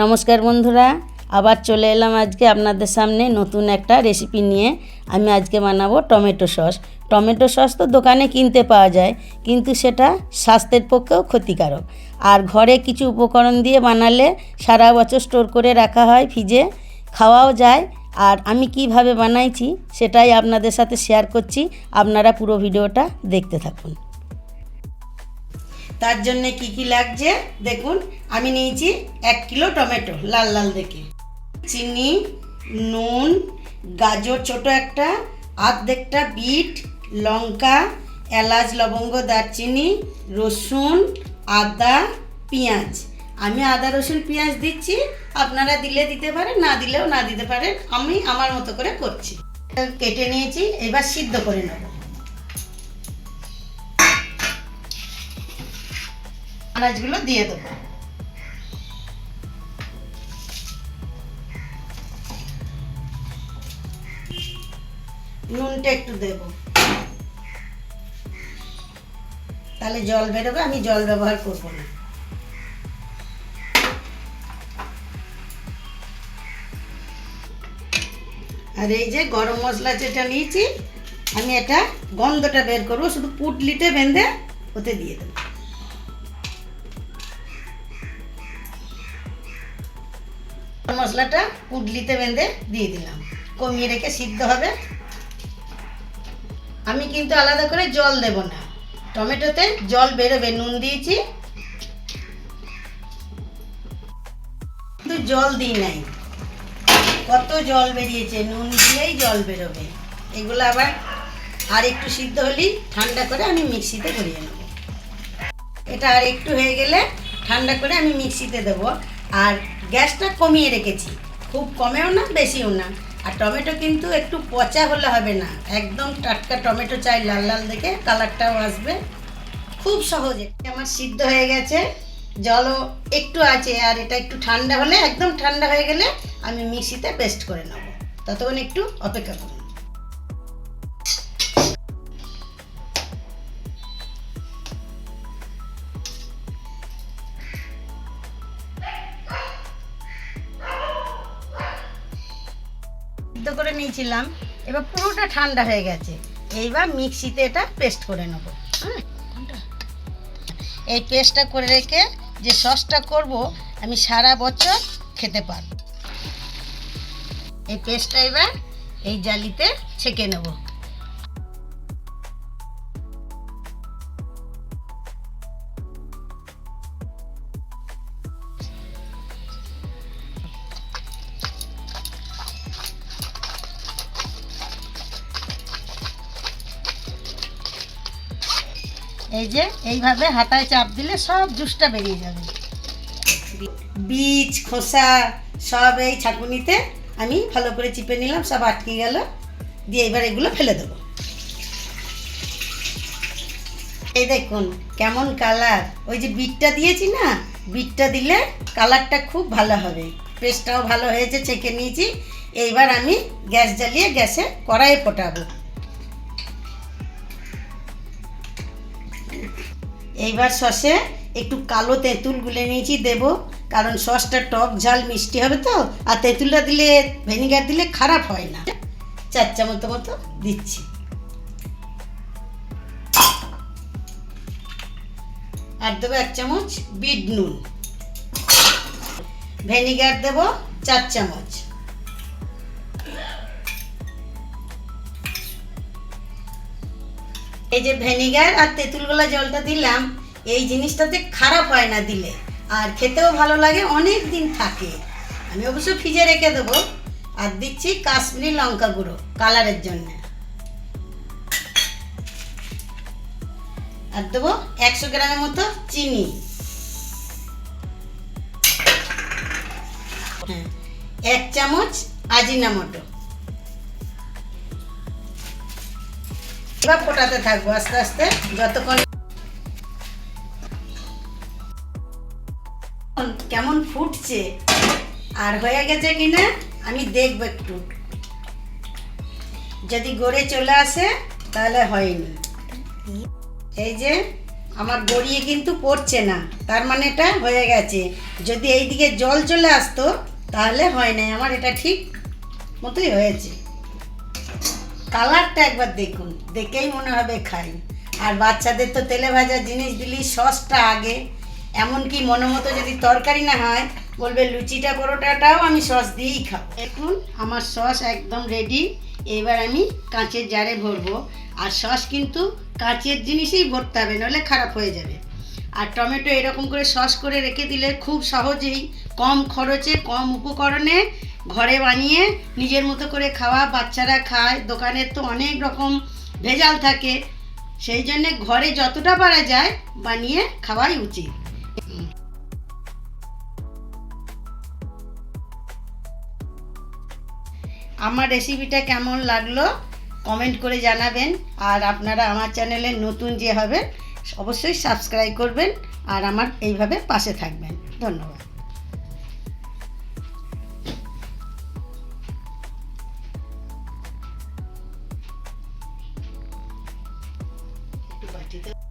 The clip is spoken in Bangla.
নমস্কার বন্ধুরা, আবার চলে এলাম আজকে আপনাদের সামনে নতুন একটা রেসিপি নিয়ে। আমি আজকে বানাবো টমেটো সস। টমেটো সস তো দোকানে কিনতে পাওয়া যায়, কিন্তু সেটা স্বাস্থ্যের পক্ষেও ক্ষতিকারক। আর ঘরে কিছু উপকরণ দিয়ে বানালে সারা বছর স্টোর করে রাখা হয় ফ্রিজে খাওয়াও যায়। আর আমি কীভাবে বানাইছি সেটাই আপনাদের সাথে শেয়ার করছি। আপনারা পুরো ভিডিওটা দেখতে থাকুন। তার জন্য কি কি লাগছে? দেখুন, আমি নিয়েছি এক কিলো টমেটো, লাল লাল দেখে। চিনি, নুন, গাজর ছোট একটা আর্ধেকটা বিট, লঙ্কা, এলাচ, লবঙ্গ, দারচিনি, রসুন, আদা, পেঁয়াজ। আমি আদা, রসুন, পেঁয়াজ দিচ্ছি, আপনারা দিলে দিতে পারেন, না দিলেও না দিতে পারেন, আমি আমার মতো করে করছি। কেটে নিয়েছি, এবার সিদ্ধ করে নেব। আনাজগুলো দিয়ে দেবো। নুনটা একটু দেব। তাহলে জল বেরোবে, আমি জল ব্যবহার করব না। আর এই যে গরম মশলা যেটা নিয়েছি, আমি এটা গন্ধটা বের করব, শুধু পুটলিতে বেঁধে ওতে দিয়ে দেবো। মশলাটা পুডলিতে বেঁধে দিয়ে দিলাম। কমিয়ে রেখে সিদ্ধ হবে। আমি কিন্তু আলাদা করে জল দেব না। টমেটোতে জল বেরোবে, নুন দিয়েছি। কিন্তু জল দিই নাই। কত জল বেরিয়েছে, নুন দিয়েই জল বেরোবে। এগুলো আবার আর একটু সিদ্ধ হলেই ঠান্ডা করে আমি মিক্সিতে ঘুরিয়ে নেব। এটা আর একটু হয়ে গেলে ঠান্ডা করে আমি মিক্সিতে দেবো। আর গ্যাসটা কমিয়ে রেখেছি। খুব কমেও না, বেশিও না। আর টমেটো কিন্তু একটু পচা হলে হবে না। একদম টাটকা টমেটো চাই লাল লাল দেখে কালারটাও আসবে। খুব সহজে। আমার সিদ্ধ হয়ে গেছে। জলও একটু আছে, আর এটা একটু ঠান্ডা হলে, একদম ঠান্ডা হয়ে গেলে আমি মিক্সিতে পেস্ট করে নেব। ততক্ষণ একটু অপেক্ষা করুন। করে নিয়েছিলাম। এবার পুরোটা ঠান্ডা হয়ে গেছে। এইবার মিক্সিতে এটা পেস্ট করে নেব। এই পেস্টটা করে রেখে যে সসটা করব, আমি সারা বছর খেতে পারব। এই পেস্টটা এবার এই জালিতে ছেঁকে নেব। এই যে, এইভাবে হাতায় চাপ দিলে সব জুসটা বেরিয়ে যাবে। বীজ, খোসা, সব এই ছাঁকুনিতে আমি ভালো করে চিপে নিলাম, সব আটকে গেল। দিয়ে এবার এগুলো ফেলে দেবো। এই দেখুন, কেমন কালার। ওই যে বিটটা দিয়েছি না বিটটা দিলে কালারটা খুব ভালো হবে। পেস্টটাও ভালো হয়েছে, ছেঁকে নিয়েছি। এইবার আমি গ্যাস জ্বালিয়ে গ্যাসে কড়াইয়ে ফোটাবো। এইবার সসে একটু কালো তেঁতুল গুলে নিয়েছি, দেব। কারণ সসটা টক ঝাল, মিষ্টি হবে তো, আর তেঁতুলটা দিলে, ভিনিগার দিলে খারাপ হয় না। চার চামচ মতো দিচ্ছি। আর দেবো এক চামচ বিট নুন। ভিনিগার দেবো চার চামচ। এই যে ভিনিগার আর তেঁতুলগোলা জলটা দিলাম, এই জিনিসটাতে খারাপ হয় না দিলে। আর খেতেও ভালো লাগে, অনেক দিন থাকে। আমি অবশ্য ফ্রিজে রেখে দেবো, আর দিচ্ছি কাশ্মীরি লঙ্কা গুঁড়ো কালারের জন্য। আর দেবো একশো গ্রামের মতো চিনি। হ্যাঁ এক চামচ আজিনামটো এবার ফোটাতে থাকব আস্তে আস্তে, যতক্ষণ কেমন ফুটছে। আর হয়ে গেছে কিনা, আমি দেখব একটু। যদি গড়ে চলে আসে, তাহলে হয়নি। এই যে, আমার গড়িয়ে কিন্তু পড়ছে না, তার মানে এটা হয়ে গেছে। যদি এইদিকে জল চলে আসতো, তাহলে হয় নাই। আমার এটা ঠিক মতোই হয়েছে। কালারটা একবার দেখুন। দেখেই মনে হবে খাই। আর বাচ্চাদের তো তেলে ভাজা জিনিস দিলি সসটা আগে। এমনকি মনে মতো যদি তরকারি না হয়, বলবে লুচিটা, পরোটাটাও আমি সস দিয়েই খাব। এখন আমার সস একদম রেডি এবার আমি কাঁচের জারে ভরবো। আর সস কিন্তু কাঁচের জিনিসেই ভরতে হবে নাহলে খারাপ হয়ে যাবে। আর টমেটো এরকম করে সস করে রেখে দিলে খুব সহজেই কম খরচে, কম উপকরণে ঘরে বানিয়ে নিজের মতো করে খাওয়া বাচ্চারা খায়। দোকানের তো অনেক রকম ভেজাল থাকে। সেই জন্যে ঘরে যতটা পারা যায় বানিয়ে খাওয়াই উচিত। আমার রেসিপিটা কেমন লাগল কমেন্ট করে জানাবেন। আর আপনারা আমার চ্যানেলে নতুন যে হবেন, অবশ্যই সাবস্ক্রাইব করবেন। আর আমার এইভাবে পাশে থাকবেন। ধন্যবাদ। একটু বাটিতে